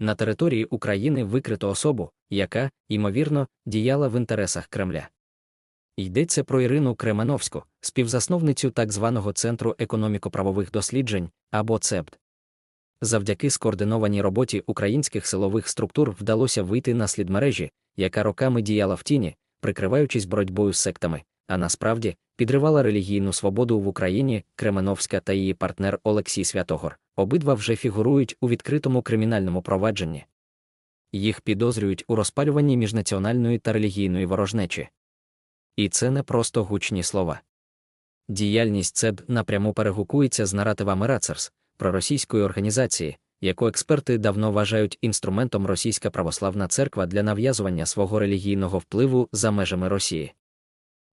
на території України викрито особу, яка, ймовірно, діяла в інтересах Кремля. Йдеться про Ірину Кременовську, співзасновницю так званого Центру економіко-правових досліджень або ЦЕПД. Завдяки скоординованій роботі українських силових структур вдалося вийти на слід мережі, яка роками діяла в тіні, прикриваючись боротьбою з сектами, а насправді підривала релігійну свободу в Україні Кременовська та її партнер Олексій Святогор. Обидва вже фігурують у відкритому кримінальному провадженні. Їх підозрюють у розпалюванні міжнаціональної та релігійної ворожнечі. І це не просто гучні слова. Діяльність ЦЕБ напряму перегукується з наративами Рацерс, проросійської організації, яку експерти давно вважають інструментом Російська православна церква для нав'язування свого релігійного впливу за межами Росії.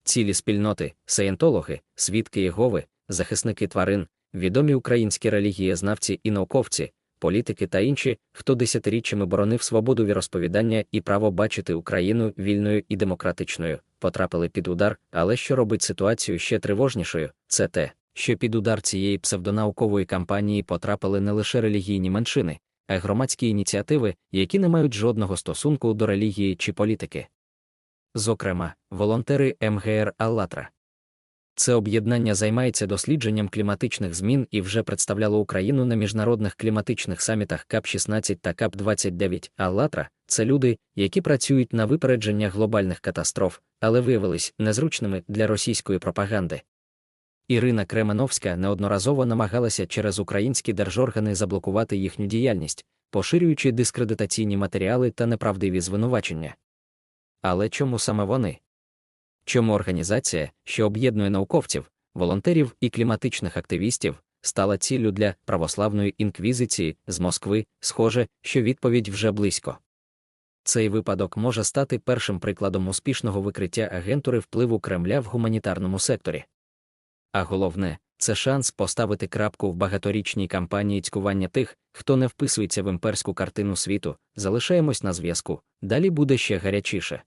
Цілі спільноти, саєнтологи, свідки Єгови, захисники тварин, відомі українські релігієзнавці і науковці, політики та інші, хто десятиріччями боронив свободу віросповідання і право бачити Україну вільною і демократичною, потрапили під удар, але що робить ситуацію ще тривожнішою, це те, що під удар цієї псевдонаукової кампанії потрапили не лише релігійні меншини, а й громадські ініціативи, які не мають жодного стосунку до релігії чи політики. Зокрема, волонтери МГР Аллатра. Це об'єднання займається дослідженням кліматичних змін і вже представляло Україну на міжнародних кліматичних самітах КАП-16 та КАП-29. Аллатра це люди, які працюють на випередження глобальних катастроф, але виявились незручними для російської пропаганди. Ірина Кременовська неодноразово намагалася через українські держоргани заблокувати їхню діяльність, поширюючи дискредитаційні матеріали та неправдиві звинувачення. Але чому саме вони? Чому організація, що об'єднує науковців, волонтерів і кліматичних активістів, стала ціллю для православної інквізиції з Москви, схоже, що відповідь вже близько. Цей випадок може стати першим прикладом успішного викриття агентури впливу Кремля в гуманітарному секторі. А головне, це шанс поставити крапку в багаторічній кампанії цькування тих, хто не вписується в імперську картину світу, залишаємось на зв'язку, далі буде ще гарячіше.